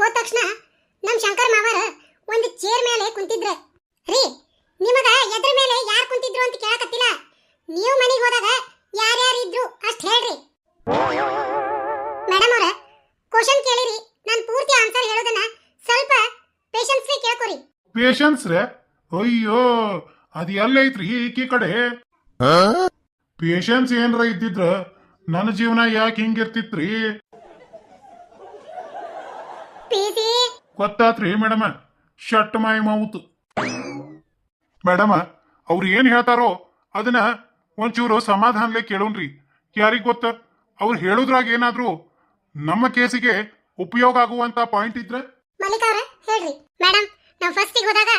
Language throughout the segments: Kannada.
ಹೋದ ತಕ್ಷಣ ನಮ್ ಶಂಕರ್ ಮಾವರ ಒಂದು ಚೇರ್ ಮೇಲೆ ಕುಂತಿದ್ರ. ರೀ ನಿಮಗ ಎದ್ರ ಮೇಲೆ ಯಾರು ಕುಂತಿದ್ರು ಅಂತ ಕೇಳಕತ್ತಿಲ್ಲ. ನೀವು ಮನೆಗೆ ಹೋದಾಗ ಯಾರ್ಯಾರು ಇದ್ರು ಅಷ್ಟ್ ಹೇಳ್ರಿ. ಮೇಡಮ್ ಅವರ ಕ್ವಶನ್ ಕೇಳಿರಿ ನಾನು ಪೂರ್ತಿ ಆನ್ಸರ್ ಹೇಳೋದನ್ನ ಸ್ವಲ್ಪ ಪೇಷನ್ಸ್ ಕೇಳ್ಕೊರಿ. ಪೇಷನ್ಸ್ ರೇ? ಅಯ್ಯೋ ಅದ್ ಎಲ್ಲೈತ್ರಿ ಈಕಿ ಕಡೆ? ಪೇಷನ್ಸ್ ಏನ್ರ ಇದ್ದಿದ್ರ ನನ್ನ ಜೀವನ ಯಾಕೆ ಹಿಂಗಿರ್ತಿತ್ರಿ? PC? ಗೊತ್ತಾತ್ರಿ madam. Shut my mouth. Madam ಅವ್ರು ಏನ್ ಹೇಳ್ತಾರೋ ಅದನ್ನ ಒಂಚೂರು ಸಮಾಧಾನಲೆ ಕೇಳೋಣ್ರಿ. ಯಾರಿಗ್ ಗೊತ್ತ? ಅವ್ರು ಹೇಳುದ್ರಾಗ ಏನಾದ್ರು ನಮ್ಮ ಕೇಸಿಗೆ ಉಪಯೋಗ ಆಗುವಂತ ಪಾಯಿಂಟ್ ಇದ್ರೆ? ಮಲ್ಲಿಕಾರ ಹೇಳ್ರಿ. ಮೇಡಮ್ ನಾವು ಫಸ್ಟಿಗೆ ಹೋದಾಗ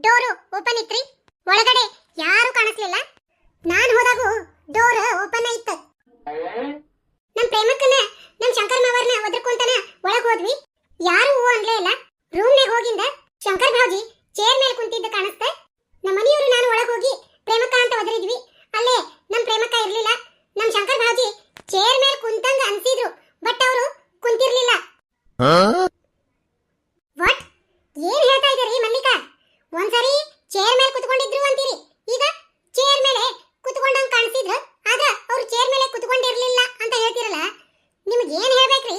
ಡೋರ್ ಓಪನ್ ಇತ್ರಿ. ಒಳಗಡೆ ಯಾರು ಕಾಣಿಸ್ಲಿಲ್ಲ. ನಾನು ಹೋದಾಗೂ ಡೋರ್ ಓಪನ್ ಇತ್ತು ನಮ್ ಪ್ರೇಮಕ್ಕನ ನಮ್ ಶಂಕರ್ ಮಾವರ್ನ ಒದ್ರಕೊಂತನ ಒಳಗ್ ಹೋದ್ವಿ. ಯಾರು ಹೂ ಅನ್ಲೇ ಇಲ್ಲ. ರೂಮ್ನಾಗ ಹೋಗಿಂದ ಶಂಕರ್ ಭಾವ್ಜಿ ಚೇರ್ ಮೇಲೆ ಕುಂತಿದ್ದ ಕಾಣಿಸ್ತ. ನಮ್ಮ ಮನೆಯವರು ನಾನು ಒಳಗೆ ಹೋಗಿ ಪ್ರೇಮಕ್ಕ ಅಂತ ಒದರಿದ್ವಿ. ಅಲ್ಲೇ ನಮ್ಮ ಪ್ರೇಮಕ್ಕ ಇರ್ಲಿಲ್ಲ. ನಮ್ಮ ಶಂಕರ್ ಭಾವ್ಜಿ ಚೇರ್ ಮೇಲೆ ಕುಂತಂಗ ಅನ್ಸಿದ್ರು. ಬಟ್ ಅವರು ಕುಂತಿರ್ಲಿಲ್ಲ ವಾಟ್ ಏನ್ ಹೇಳ್ತಾ ಇದ್ದೀರಿ ಮಲ್ಲಿಕಾ ಒಂದ್ಸರಿ ಚೇರ್ ಮೇಲೆ ಕುತ್ಕೊಂಡಿದ್ರು ಅಂತೀರಿ ಈಗ ಚೇರ್ ಮೇಲೆ ಕುತ್ಕೊಂಡಂಗ್ ಕಾಣಿಸಿದ್ರು ಆದ್ರ ಅವ್ರು ಚೇರ್ ಮೇಲೆ ಕುತ್ಕೊಂಡಿರ್ಲಿಲ್ಲ ಅಂತ ಹೇಳ್ತಿರಲ್ಲ ನಿಮ್ಗೆ ಏನ್ ಹೇಳ್ಬೇಕ್ರಿ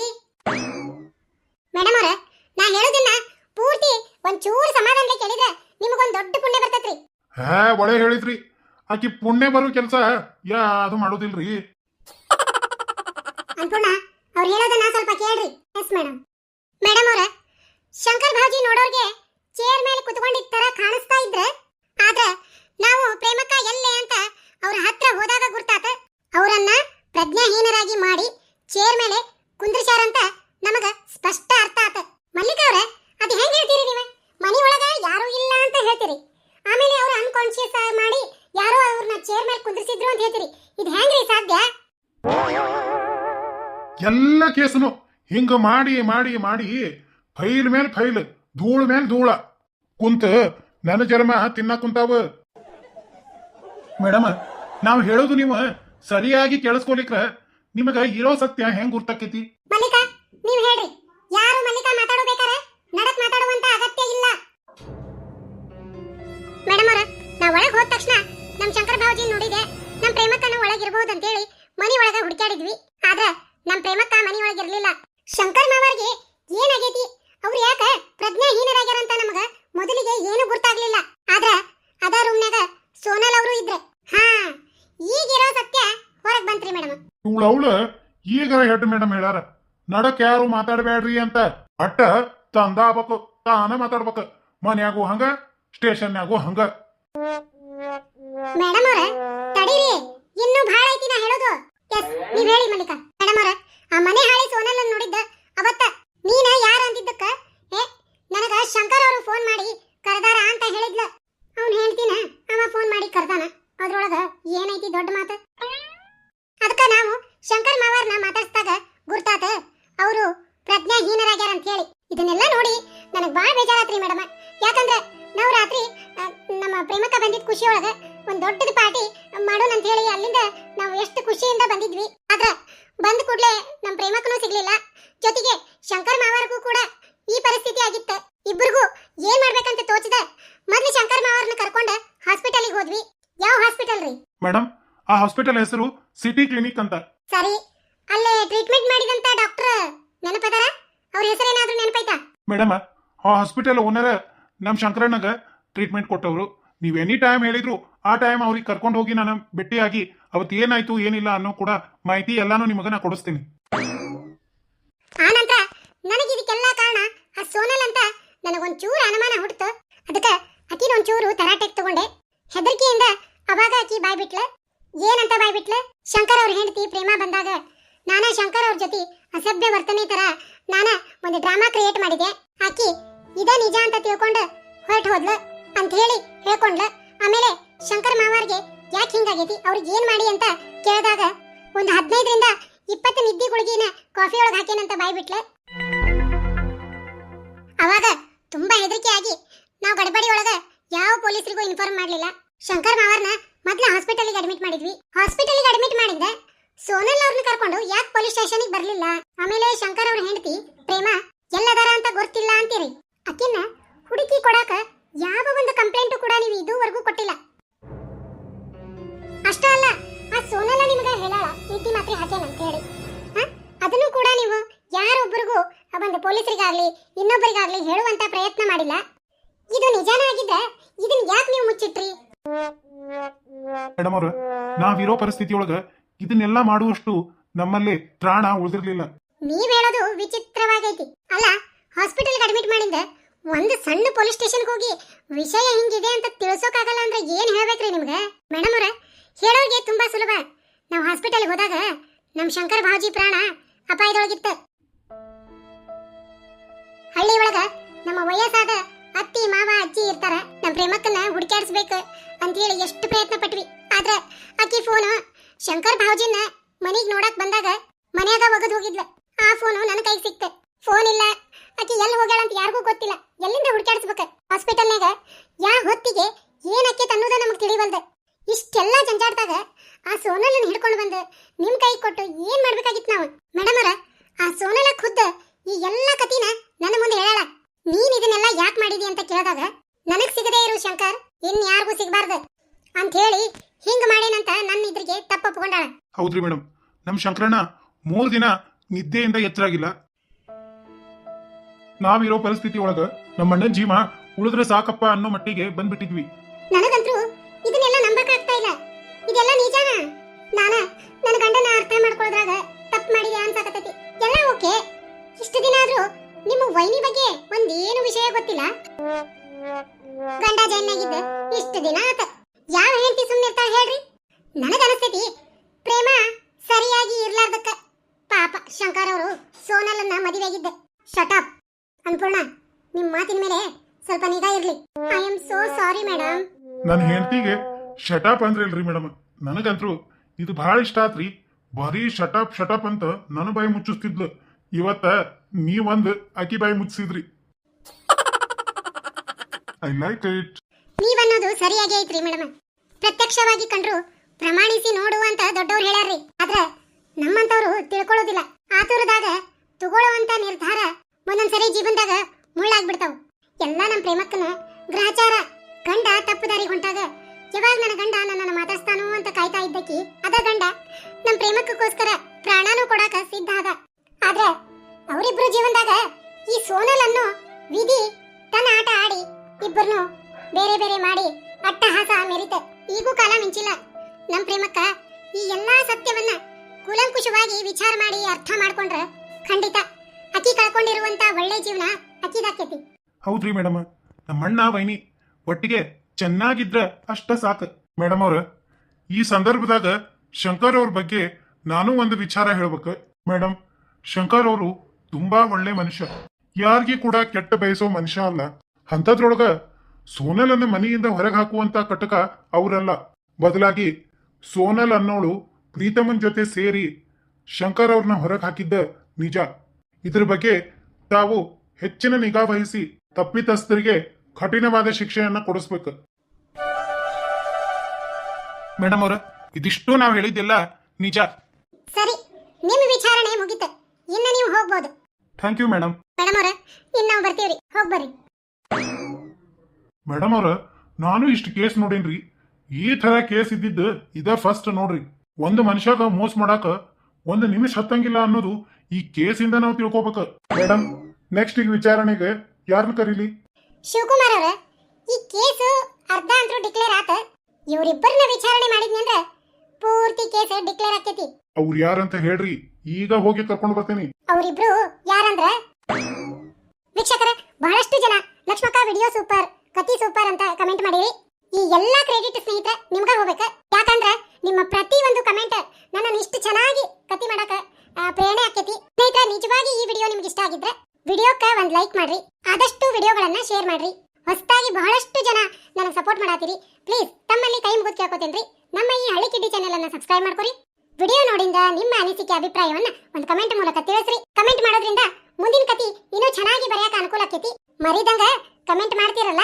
ಮೇಡಮ್ ಅವ್ರ ನಾ ಹೇಳೋದನ್ನ ಪೂರ್ತಿ ಒಂಚೂರು ಸಮಾಧಾನಲೆ ಕೇಳಿದ್ರೆ ನಿಮಗೊಂದ್ ದೊಡ್ಡ ಪುಣ್ಯ ಬರ್ತೈತ್ರಿ ಹಾ ಒಳೆ ಹೇಳಿದ್ರಿ. ಆಕಿ ಪುಣ್ಯ ಬರೋ ಕೆಲಸ ಯಾವುದು ಮಾಡೋದಿಲ್ರಿ. ಅನ್ಪೂರ್ಣ ಅವ್ರು ಹೇಳೋದನ್ನ ಸ್ವಲ್ಪ ಕೇಳ್ರಿ. ಎಸ್ ಮೇಡಮ್ ಮೇಡಮ್ ಅವರ, ಶಂಕರ್ ಭಾಜಿ ನೋಡೋರ್ಗೆ ಚೇರ್ ಮೇಲೆ ಕುತ್ಕೊಂಡಿದ್ದ ತರ ಕಾಣಿಸ್ತಾ ಇದ್ರೆ, ಆದ್ರೆ ನಾವು ಪ್ರೇಮಕ್ಕ ಎಲ್ಲೇ ಅಂತ ಅವ್ರ ಹತ್ರ ಹೋದಾಗ ಗುರ್ತಾತ. ಅವರನ್ನ ಪ್ರಜ್ಞಾಹೀನರಾಗಿ ಮಾಡಿ ಚೇರ್ ಮೇಲೆ ಕುಂದ್ರಿಸ್ಯಾರಂತ ನಮಗ ಸ್ಪಷ್ಟ ಅರ್ಥ ಆತ. ಮಲ್ಲಿಕಾ ಅವ್ರ, ಅದು ಹೆಂಗ್ ಹೇಳ್ತೀರಿ ನೀವು? ಮನಿ ಒಳಗ ಯಾರು ಇಲ್ಲ ಅಂತ ಹೇಳ್ತೀರಿ. ಆಮೇಲೆ ಅವ್ರು ಅನ್ಕಾನ್ಶಿಯಸ್ ಮಾಡಿ ಯಾರೋ ಅವ್ರನ್ನ ಚೇರ್ ಮೇಲೆ ಕುಂದ್ರಿಸಿದ್ರು ಅಂತ ಹೇಳ್ತೀರಿ. ಇದು ಹೆಂಗ್ರಿ ಸಾಧ್ಯ? ಎಲ್ಲ ಕೇಸನು ಹಿಂಗ ಮಾಡಿ ಮಾಡಿ ಮಾಡಿ ಫೈಲ್ ಮೇಲೆ ಫೈಲ್ ಧೂಳ ಮೇಲೆ ಧೂಳ. ಕುಂತ ನನ್ನ ಚರ್ಮ ತಿನ್ನ ಕುಂತಾವ. ಮೇಡಮ್ ನಾವು ಹೇಳೋದು ನೀವು ಸರಿಯಾಗಿ ಕೇಳಿಸ್ಕೊಲಿಕ್ರ ನಿಮಗ ಇರೋ ಸತ್ಯ ಹೆಂಗ್ ಗುರ್ತಾಕೈತಿ ಮಲ್ಲಿಕಾ ನೀವು ಹೇಳ್ರಿ. ಯಾರು ಮಲ್ಲಿಕಾ ಮಾತಾಡಬೇಕಾರೆ? ನಡಕ್ ಮಾತಾಡುವಂತ ಅಗತ್ಯ ಇಲ್ಲ. ನಾ ಒಳಗ್ ಹೋದ ತಕ್ಷಣ ನಮ್ ಶಂಕರ್ ಭಾವಜಿ ನೋಡಿದೆ ನಮ್ ಪ್ರೇಮಕ್ಕನ ಅಂತ ಹೇಳಿ ಮನಿ ಒಳಗ ಹುಡುಕಾಡಿದ್ವಿ ಆದ್ರ ನಮ್ ಪ್ರೇಮಕ್ಕ ಮನಿ ಒಳಗಿರ್ಲಿಲ್ಲ ಶಂಕರ್ ಮಾವರ್ಗೆ ಏನಾಗೈತಿ ಅವ್ರು ಯಾಕ ಪ್ರಜ್ಞಾಹೀನರಾಗ್ಯಾರಂತ ನಮಗ ಮೊದಲಿಗೆ ಏನು ಗೊತ್ತಾಗ್ಲಿಲ್ಲ. ಆದ್ರ ಅದ ರೂಮ್ನಾಗ ಸೋನಲ್ ಅವರು ಇದ್ರೆ. ಹಾ, ಈಗಿರೋ ಸತ್ಯ ಹೊರಗ್ ಬಂತ್ರಿ ಮೇಡಮ್. ಅವಳು ಈಗ ಹೆಡ್ ಮೇಡಮ್ ಹೇಳಾರ ನಡಕ್ ಯಾರು ಮಾತಾಡಬೇಡ್ರಿ ಅಂತ. ಅಟ್ಟ ತಂದಾಬೇಕು ತಾನ ಮಾತಾಡ್ಬೇಕು. ಮನ್ಯಾಗೂ ಹಂಗ, ಸ್ಟೇಷನ್ಯಾಗೂ ಹಂಗ. ಮೇಡಮ್ ಅವರ, ತಡೀರಿ. ಇನ್ನು ಬಹಳ ಐತಿ ನಾ ಹೇಳೋದು. ಎಸ್ ನೀವ್ ಹೇಳಿ ಮಲ್ಲಿಕಾ. ಮೇಡಮ್ ಅವರ, ಆ ಮನೆ ಹಾಳಿ ಸೋನಲ್ ನೋಡಿದ್ದ. ಅವತ್ತ ನೀನ ಯಾರ ಅಂದಿದ್ದಕ್ಕ? ಏ ನನಗ ಶಂಕರ್ ಅವರು ಫೋನ್ ಮಾಡಿ ಕರೆದಾರ ಅಂತ ಹೇಳಿದ್ಲ. ಅವ್ನ್ ಹೇಳ್ತೀನ, ಅವ ಫೋನ್ ಮಾಡಿ ಕರ್ದಾನ. ಅದ್ರೊಳಗ ಏನೈತಿ ದೊಡ್ಡ ಮಾತು? ಅದಕ್ಕ ನಾವು ಶಂಕರ್ ಮಾವಾರ್ನ ಮಾತಾಡ್ಸ್ದಾಗ ಗುರ್ತಾತ, ಅವರು ಪ್ರಜ್ಞಾಹೀನರಾಗ್ಯಾರ ಅಂತ ಹೇಳಿ. ಇದನ್ನೆಲ್ಲ ನೋಡಿ ನನಗ್ ಬಾಳ ಬೇಜಾರಾತ್ರಿ ಮೇಡಮ್. ಯಾಕಂದ್ರೆ ನಾವು ರಾತ್ರಿ ನಮ್ಮ ಪ್ರೇಮಕ ಬಂದಿದ್ ಖುಷಿ ಒಳಗ ಒಂದ್ ದೊಡ್ಡದ ಪಾರ್ಟಿ ಮಾಡೋಣ ಅಂತ ಹೇಳಿ ಅಲ್ಲಿಂದ ನಾವು ಎಷ್ಟು ಖುಷಿಯಿಂದ ಬಂದಿದ್ವಿ. ಆದ್ರೆ ಬಂದ ಕೂಡ್ಲೆ ನಮ್ಮ ಪ್ರೇಮಕನೂ ಸಿಗ್ಲಿಲ್ಲ. ಜೊತೆಗೆ ಶಂಕರ್ ಮಾವಾರ್ಗೂ ಕೂಡ ಈ ಪರಿಸ್ಥಿತಿ ಆಗಿತ್ತ. ಇಬ್ಬರಿಗೂ ಏನ್ ಮಾಡ್ಬೇಕಂತ ತೋಚದ ಮೊದ್ಲು ಶಂಕರ್ ಮಾವಾರ್ನ ಕರ್ಕೊಂಡ ಹಾಸ್ಪಿಟಲ್ಗೆ ಹೋದ್ವಿ. ಯಾವ ಹಾಸ್ಪಿಟಲ್ ರೀ? ಮೇಡಮ್ ಆ ಹಾಸ್ಪಿಟಲ್ ಹೆಸರು ಸಿಟಿ ಕ್ಲಿನಿಕ್ ಅಂತ. ಸರಿ ಅಲ್ಲೇ ಟ್ರೀಟ್ಮೆಂಟ್ ಮಾಡಿದಂತ ಡಾಕ್ಟರ್ ನೆನಪದಾರ? ಅವ್ರ ಹೆಸರೇನಾದ್ರೂ ನೆನಪೈತಾ? ಮೇಡಮ್ ಆ ಹಾಸ್ಪಿಟಲ್ ಓನರ್ ನಮ್ ಶಂಕರಣ್ಣಗ ಟ್ರೀಟ್ಮೆಂಟ್ ಕೊಟ್ಟವರು. ನೀವ್ ಎನಿ ಟೈಮ್ ಹೇಳಿದ್ರು ಆ ಟೈಮ್ ಅವ್ರಿಗೆ ಕರ್ಕೊಂಡು ಹೋಗಿ ನಾನು ಭೇಟಿಯಾಗಿ, ಅವತ್ತು ಏನಾಯ್ತು, ಏನಿಲ್ಲ ಅನ್ನೋ ಕೂಡ ಮಾಹಿತಿ ಎಲ್ಲಾನು ನಿಮಗೆ ನಾ ಕೊಡಿಸ್ತೀನಿ. ಆ ನಂತರ ನನಗೆ ಇದಕ್ಕೆಲ್ಲ ಕಾರಣ ಆ ಸೋನಲ್ ಅಂತ ನನಗೊಂಚೂರು ಅನುಮಾನ ಹುಟ್ಟಿತು ಅದಕ್ಕೆ ಆಕಿನ ಒಂಚೂರು ತರಾಟೆಗೆ ತಗೊಂಡೆ. ಹೆದರಿಕೆಯಿಂದ ಅವಾಗ ಆಕಿ ಬಾಯ್ ಬಿಟ್ಲ. ಏನಂತ ಬಾಯ್ ಬಿಟ್ಲ? ಶಂಕರ್ ಅವ್ರ ಹೆಂಡತಿ ಪ್ರೇಮ ಬಂದಾಗ ನಾನಾ ಶಂಕರ್ ಅವ್ರ ಜೊತೆ ಅಸಭ್ಯ ವರ್ತನೆ ತರ ನಾನ ಒಂದು ಡ್ರಾಮಾ ಕ್ರಿಯೇಟ್ ಮಾಡಿದೆ. ಆಕಿ ಇದ ನಿಜ ಅಂತ ತಿಳ್ಕೊಂಡು ಹೊರಟು ಹೋದ್ಲ. ಅಂತ ಹೇಳಿ ಹೇಳ್ಕೊಂಡ್ಲ. ಆಮೇಲೆ ಶಂಕರ್ ಮಾವಾರ್ಗೆ ಯಾಕೆ ಹಿಂಗಾಗೈತಿ? ಅವ್ರಿಗೆ ಏನ್ ಮಾಡಿ ಅಂತ ಕೇಳಿದಾಗ ಒಂದು ಹದಿನೈದರಿಂದ ಇಪ್ಪತ್ತು ನಿದ್ದಿ ಗುಳಿಗಿನ ಕಾಫಿ ಒಳಗೆ ಹಾಕೇನಂತ ಬಾಯ್ ಬಿಟ್ಲ ಅವಾಗ ತುಂಬಾ ಹೆದರಿಕೆ ಆಗಿ ನಾವು ಗಡಬಡಿ ಒಳಗ ಯಾವ ಪೊಲೀಸರಿಗೂ ಇನ್ಫಾರ್ಮ್ ಮಾಡಲಿಲ್ಲ. ಶಂಕರ್ ಮಾವರ್ನ ಮೊದಲು ಹಾಸ್ಪಿಟಲ್ಗೆ ಅಡ್ಮಿಟ್ ಮಾಡಿದ್ವಿ. ಹಾಸ್ಪಿಟಲ್ಗೆ ಅಡ್ಮಿಟ್ ಮಾಡಿದ್ದ ಸೋನಲ್ ಅವ್ರನ್ನ ಕರ್ಕೊಂಡು ಯಾಕೆ ಪೊಲೀಸ್ ಸ್ಟೇಷನ್ಗೆ ಬರಲಿಲ್ಲ? ಆಮೇಲೆ ಶಂಕರ್ ಅವ್ರ ಹೆಂಡತಿ ಪ್ರೇಮ ಎಲ್ಲದಾರ ಅಂತ ಗೊತ್ತಿಲ್ಲ ಅಂತೀರಿ. ಅಕ್ಕಿನ ಹುಡುಕಿ ಕೊಡಾಕ ಯಾವ ಒಂದು ಕಂಪ್ಲೇಂಟ್ ಕೂಡ ನೀವು ಇದುವರೆಗೂ ಕೊಟ್ಟಿಲ್ಲ. ಅಷ್ಟೇ ಅಲ್ಲ ಆ ಸೋನಲ್ಲ ನಿಮ್ಗೆ ಹೇಳಾಳ ನೀತಿ ಮಾತ್ರ ಹಾಕೇನ ಅಂತ ಹೇಳಿ? ಅದನ್ನು ಕೂಡ ನೀವು ಯಾರೊಬ್ಬರಿಗೂ ಆ ಒಂದು ಪೊಲೀಸರಿಗಾಗ್ಲಿ ಇನ್ನೊಬ್ಬರಿಗಾಗ್ಲಿ ಹೇಳುವಂತ ಪ್ರಯತ್ನ ಮಾಡಿಲ್ಲ. ಇದು ನಿಜಾನ ಆಗಿದ್ರೆ ಇದನ್ನ ಯಾಕೆ ನೀವು ಮುಚ್ಚಿಟ್ರಿ? ಮೇಡಮ್ ಅವ್ರ ನಾವಿರೋ ಪರಿಸ್ಥಿತಿಯೊಳಗ ಇದನ್ನೆಲ್ಲ ಮಾಡುವಷ್ಟು ನಮ್ಮಲ್ಲಿ ತ್ರಾಣ ಉಳಿದಿರ್ಲಿಲ್ಲ. ನೀವ್ ಹೇಳೋದು ವಿಚಿತ್ರವಾಗೈತಿ. ಅಲ್ಲ ಹಾಸ್ಪಿಟಲ್ಗೆ ಅಡ್ಮಿಟ್ ಮಾಡಿಂದ ಒಂದು ಸಣ್ಣ ಪೊಲೀಸ್ ಸ್ಟೇಷನ್ಗೆ ಹೋಗಿ ವಿಷಯ ಹಿಂಗಿದೆ ಅಂತ ತಿಳಿಸೋಕಾಗಲ್ಲ ಅಂದ್ರೆ ಏನ್ ಹೇಳ್ಬೇಕ್ರಿ ನಿಮ್ಗೆ? ಮೇಡಮ್ ಅವ್ರ, ಹೇಳೋರ್ಗೆ ತುಂಬಾ ಸುಲಭ. ನಾವು ಹಾಸ್ಪಿಟಲ್ಗೆ ಹೋದಾಗ ನಮ್ಮ ಶಂಕರ್ ಭಾವಜಿ ಪ್ರಾಣ ಅಪಾಯದೊಳಗಿತ್ತ. ಹಳ್ಳಿ ಒಳಗ ನಮ್ಮ ವಯಸ್ಸಾದ ಅತ್ತಿ, ಮಾವ, ಅಜ್ಜಿ ಇರ್ತಾರ. ನಮ್ಮ ಪ್ರೇಮಕ್ಕನ್ನ ಹುಡುಕಾಡಿಸ್ಬೇಕು ಅಂತ ಹೇಳಿ ಎಷ್ಟು ಪ್ರಯತ್ನ ಪಟ್ವಿ. ಆದ್ರೆ ಅಕ್ಕಿ ಫೋನ್ ಶಂಕರ್ ಭಾವಜಿನ ಮನೆಗೆ ನೋಡಕ್ ಬಂದಾಗ ಮನೆಯಾಗ ಒಗದ್ ಹೋಗಿದ್ಲ. ಆ ಫೋನು ನನ್ನ ಕೈಗೆ ಸಿಕ್ತ. ಫೋನ್ ಇಲ್ಲ. ಆಕಿ ಎಲ್ಲಿ ಹೋಗ್ಯಾಳ ಅಂತ ಯಾರಿಗೂ ಗೊತ್ತಿಲ್ಲ. ಎಲ್ಲಿಂದ ಹುಡುಕಾಡಿಸ್ಬೇಕ ಹಾಸ್ಪಿಟಲ್ನಾಗ ಯಾ ಹೊತ್ತಿಗೆ ಏನಕ್ಕೆ ಆಕೇತ್ ಅನ್ನೋದ ನಮಗ್ ತಿಳಿವಲ್ದ. ಇಷ್ಟೆಲ್ಲ ಜಂಜಾಡ್ದಾಗ ಆ ಸೋನಲನ್ನ ಹಿಡ್ಕೊಂಡು ಬಂದು ನಿಮ್ಮ ಕೈ ಕೊಟ್ಟು ಏನ್ ಮಾಡ್ಬೇಕಾಗಿತ್ತು ನಾವು? ಮೇಡಮ್ ಅವರ, ಆ ಸೋನಲ ಖುದ್ದ ಈ ಎಲ್ಲ ಕತಿನ ನನ್ನ ಮುಂದೆ ಹೇಳಾಳ ನೀನ್ ಇದನ್ನೆಲ್ಲ ಯಾಕೆ ಮಾಡಿದಿ ಅಂತ ಕೇಳಿದಾಗ ನನಗ್ ಸಿಗದೇ ಇರು ಶಂಕರ್, ಇನ್ ಯಾರಿಗೂ ಸಿಗಬಾರ್ದು ಅಂತ ಹೇಳಿ ಹಿಂಗ್ ಮಾಡೇನಂತ ನನ್ನ ಇದ್ರಿಗೆ ತಪ್ಪೊಪ್ಕೊಂಡಾಳ. ಹೌದ್ರಿ ಮೇಡಮ್. ನಮ್ ಶಂಕರಣ್ಣ ಮೂರು ದಿನ ನಿದ್ದೆಯಿಂದ ಎಚ್ಚರಾಗಿಲ್ಲ. ನಾವಿರೋ ಪರಿಸ್ಥಿತಿ ಒಳಗ ನಮ್ಮ ಅಣ್ಣನ ಜೀವ ಉಳಿದ್ರೆ ಸಾಕಪ್ಪ ಅನ್ನೋ ಮಟ್ಟಿಗೆ ಬಂದ್ಬಿಟ್ಟಿದ್ವಿ. ನನಗಂತೂ ಇದನ್ನೆಲ್ಲ ನಂಬಕ್ ಆಗ್ತಾ ಇಲ್ಲ. ಇದೆಲ್ಲ ನಿಜಾನ? ನಾನ ನನ್ನ ಗಂಡನ ಅರ್ಥ ಮಾಡ್ಕೊಳ್ಳೋದ್ರಾಗ ತಪ್ಪು ಮಾಡಿದೆ ಅನ್ಸಾಕತ್ತೈತಿ. ಎಲ್ಲ ಓಕೆ. ಇಷ್ಟು ದಿನ ಆದ್ರೂ ನಿಮ್ಮ ವೈನಿ ಬಗ್ಗೆ ಒಂದೇನು ವಿಷಯ ಗೊತ್ತಿಲ್ಲ? ಗಂಡ ಜೈಲ್ನಾಗಿದ್ದ ಇಷ್ಟು ದಿನ ಆತ. ಯಾವ ಹೆಂಡತಿ ಸುಮ್ಮನೆ ಇರ್ತಾಳ ಹೇಳ್ರಿ? ನನಗನಸ್ತೈತಿ ಪ್ರೇಮ ಸರಿಯಾಗಿ ಇರ್ಲಾರ್ದಕ್ಕ. ಪಾಪ ಶಂಕರ್ ಅವರು ಸೋನಲನ್ನ ಮದುವೆಯಾಗಿದ್ದ. ಶಟಪ್ ಅನ್ಪೂರ್ಣ ನಿಮ್ ಮಾತಿನ ಮೇಲೆ ಸ್ವಲ್ಪ ನಿಗಾ ಇರ್ಲಿ. I am so sorry madam ನನ್ನ ಹೆಂಡತಿಗೆ ಶಟಪ್ ಅಂದ್ರೆ ಇಲ್ರಿ ಮೇಡಮ್ ನನಗಂತ್ರು ಇದು ಬಹಳ ಇಷ್ಟ ಆತ್ರಿ. ಬರೀ ಶಟಪ್ ಶಟಪ್ ಅಂತ ನನ್ನ ಬಾಯಿ ಮುಚ್ಚಿಸ್ತಿದ್ಲು. ಇವತ್ತ ನೀವೊಂದು ಅಕ್ಕಿ ಬಾಯಿ ಮುಚ್ಚಿಸಿದ್ರಿ. ಐ ಲೈಕ್ ಇಟ್ ನೀವನ್ನೋದು ಸರಿಯಾಗಿ ಐತ್ರಿ ಮೇಡಮ್ ಪ್ರತ್ಯಕ್ಷವಾಗಿ ಕಂಡ್ರು ಪ್ರಮಾಣಿಸಿ ನೋಡು ಅಂತ ದೊಡ್ಡವ್ರು ಹೇಳಾರ್ರಿ. ಆದ್ರೆ ನಮ್ಮಂತವ್ರು ತಿಳ್ಕೊಳ್ಳೋದಿಲ್ಲ. ಆತುರದಾಗ ತಗೊಳ್ಳುವಂತ ನಿರ್ಧಾರ ಒಂದೊಂದ್ಸರಿ ಜೀವನದಾಗ ಮುಳ್ಳಾಗ್ಬಿಡ್ತಾವ. ಎಲ್ಲ ನಮ್ಮ ಪ್ರೇಮಕ್ಕನ ಗ್ರಹಚಾರ, ಗಂಡ ತಪ್ಪು ದಾರಿ ಹೊಂಟಾಗ ಯಾವಾಗ ನನ್ನ ಗಂಡ ನನ್ನ ಮಾತಾಡ್ತಾನೋ ಅಂತ ಕಾಯ್ತಾ ಇದ್ದಕ್ಕಿ ಅದ ಗಂಡ ನಮ್ಮ ಪ್ರೇಮಕ್ಕೋಸ್ಕರ ಪ್ರಾಣನೂ ಕೊಡಾಕ ಸಿದ್ಧ ಅದ. ಆದ್ರೆ ಅವರಿಬ್ರು ಜೀವನದಾಗ ಈ ಸೋನಲ್ ಅನ್ನು ವಿಧಿ, ತನ್ನ ಆಟ ಆಡಿ ಇಬ್ಬರನ್ನು ಬೇರೆ ಬೇರೆ ಮಾಡಿ ಅಟ್ಟಹಾಸ ಮೆರಿತ. ಈಗೂ ಕಾಲ ಮಿಂಚಿಲ್ಲ. ನಮ್ಮ ಪ್ರೇಮಕ್ಕ ಈ ಎಲ್ಲಾ ಸತ್ಯವನ್ನ ಕೂಲಂಕುಷವಾಗಿ ವಿಚಾರ ಮಾಡಿ ಅರ್ಥ ಮಾಡ್ಕೊಂಡ್ರೆ ಖಂಡಿತ ಅಕ್ಕಿ ಕಳ್ಕೊಂಡಿರುವಂತ ಒಳ್ಳೆ ಜೀವನ ಅಕ್ಕಿದಾಕೈತಿ ಹೌದ್ರಿ ಮೇಡಮ್ ನಮ್ಮ ಅಣ್ಣ ವೈನಿ ಒಟ್ಟಿಗೆ ಚೆನ್ನಾಗಿದ್ರ ಅಷ್ಟ ಸಾಕು. ಮೇಡಮ್ ಅವ್ರ, ಈ ಸಂದರ್ಭದಾಗ ಶಂಕರ್ ಅವ್ರ ಬಗ್ಗೆ ನಾನು ಒಂದು ವಿಚಾರ ಹೇಳ್ಬೇಕು. ಮೇಡಮ್ ಶಂಕರ್ ಅವರು ತುಂಬಾ ಒಳ್ಳೆ ಮನುಷ್ಯ. ಯಾರಿಗೆ ಕೂಡ ಕೆಟ್ಟ ಬಯಸೋ ಮನುಷ್ಯ ಅಲ್ಲ. ಅಂಥದ್ರೊಳಗ ಸೋನಲ್ ಅನ್ನ ಮನೆಯಿಂದ ಹೊರಗೆ ಹಾಕುವಂತ ಕಟಕ ಅವರಲ್ಲ. ಬದಲಾಗಿ ಸೋನಲ್ ಅನ್ನೋಳು ಪ್ರೀತಮನ್ ಜೊತೆ ಸೇರಿ ಶಂಕರ್ ಅವ್ರನ್ನ ಹೊರಗೆ ಹಾಕಿದ್ದ ನಿಜ. ಇದ್ರ ಬಗ್ಗೆ ತಾವು ಹೆಚ್ಚಿನ ನಿಗಾ ವಹಿಸಿ ತಪ್ಪಿತಸ್ಥರಿಗೆ ಕಠಿಣವಾದ ಶಿಕ್ಷೆಯನ್ನ ಕೊಡಿಸ್ಬೇಕು. ಮೇಡಮ್ ಅವರ ಇದಿಷ್ಟು ನಾವು ಹೇಳಿದ್ದೆಲ್ಲ ನಿಜ. ಸರಿ ನಿಮ್ಮ ವಿಚಾರಣೆ ಮುಗಿತ. ಇನ್ನು ನೀವು ಹೋಗ್ಬೋದು. ಥ್ಯಾಂಕ್ ಯು ಮೇಡಮ್ ಮೇಡಮ್ ಅವರ ಇನ್ನು ನಾವು ಬರ್ತೀವ್ರಿ. ಹೋಗ್ಬರ್ರಿ ಮೇಡಮ್ ಅವರ ನಾನು ಇಷ್ಟು ಕೇಸ್ ನೋಡೇನ್ರಿ. ಈ ತರ ಕೇಸ್ ಇದ್ದಿದ್ದು ಇದೇ ಫಸ್ಟ್ ನೋಡ್ರಿ. ಒಂದು ಮನುಷ್ಯಾಗ ಮೋಸ ಮಾಡಾಕ ಒಂದು ನಿಮಿಷ ಹತ್ತಂಗಿಲ್ಲ ಅನ್ನೋದು ಈ ಕೇಸಿಂದ ನಾವು ತಿಳ್ಕೊಬೇಕು. ಮೇಡಮ್ ನೆಕ್ಸ್ಟ್ ಈಗ ವಿಚಾರಣೆಗೆ ಯಾರನ್ನ ಕರೀಲಿ? ಶಿವಕುಮಾರ್ ಅವರ ಈ ಕೇಸ್ ಅರ್ಧ ಅಂತೂ ಡಿಕ್ಲೇರ್ ಆತ. ಇವರಿಬ್ಬರನ್ನ ವಿಚಾರಣೆ ಮಾಡಿದ್ನಿ ಅಂದ್ರ ಪೂರ್ತಿ ಕೇಸ್ ಡಿಕ್ಲೇರ್ ಆಕೈತಿ ಅವ್ರು ಯಾರಂತ ಹೇಳ್ರಿ ಈಗ ಹೋಗಿ ಕರ್ಕೊಂಡು ಬರ್ತೇನೆ. ಅವರಿಬ್ರು ಯಾರಂದ್ರ? ವೀಕ್ಷಕರ ಬಹಳಷ್ಟು ಜನ ಲಕ್ಷ್ಮಕ್ಕ ವಿಡಿಯೋ ಸೂಪರ್ ಕತಿ ಸೂಪರ್ ಅಂತ ಕಮೆಂಟ್ ಮಾಡಿರಿ. ಈ ಎಲ್ಲಾ ಕ್ರೆಡಿಟ್ ಸ್ನೇಹಿತರೆ ನಿಮ್ಗ ಹೋಗ್ಬೇಕ ಯಾಕಂದ್ರ ನಿಮ್ಮ ಪ್ರತಿ ಒಂದು ಕಮೆಂಟ್ ನನ್ನನ್ನು ಇಷ್ಟು ಚೆನ್ನಾಗಿ ಕತಿ ಮಾಡಕ ಆ, ಪ್ರೇರಣೆ ಆಕೈತಿ ಸ್ನೇಹಿತರೆ ನಿಜವಾಗಿ ಈ ವಿಡಿಯೋ ನಿಮ್ಗೆ ಇಷ್ಟ ಆಗಿದ್ರೆ ವಿಡಿಯೋಕ್ಕ ಒಂದ್ ಲೈಕ್ ಮಾಡ್ರಿ. ಆದಷ್ಟು ವಿಡಿಯೋಗಳನ್ನ ಶೇರ್ ಮಾಡ್ರಿ. ಹೊಸದಾಗಿ ಬಹಳಷ್ಟು ಜನ ನನಗೆ ಸಪೋರ್ಟ್ ಮಾಡಾತೀರಿ. ಪ್ಲೀಸ್ ತಮ್ಮಲ್ಲಿ ಕೈ ಮುಗಿದು ಕೇಳ್ಕೊತೇನ್ರಿ. ನಮ್ಮ ಈ ಹಳ್ಳಿ ಕಿಡ್ಡಿ ಚಾನೆಲ್ ಅನ್ನ ಸಬ್ಸ್ಕ್ರೈಬ್ ಮಾಡ್ಕೊರಿ. ವಿಡಿಯೋ ನೋಡಿಂದ ನಿಮ್ಮ ಅನಿಸಿಕೆ ಅಭಿಪ್ರಾಯವನ್ನ ಒಂದು ಕಮೆಂಟ್ ಮೂಲಕ ತಿಳಿಸ್ರಿ. ಕಮೆಂಟ್ ಮಾಡೋದ್ರಿಂದ ಮುಂದಿನ ಕತಿ ಇನ್ನೂ ಚೆನ್ನಾಗಿ ಬರೆಯಕ ಅನುಕೂಲ ಆಕೈತಿ ಮರಿದಂಗ ಕಮೆಂಟ್ ಮಾಡ್ತಿರಲ್ಲ?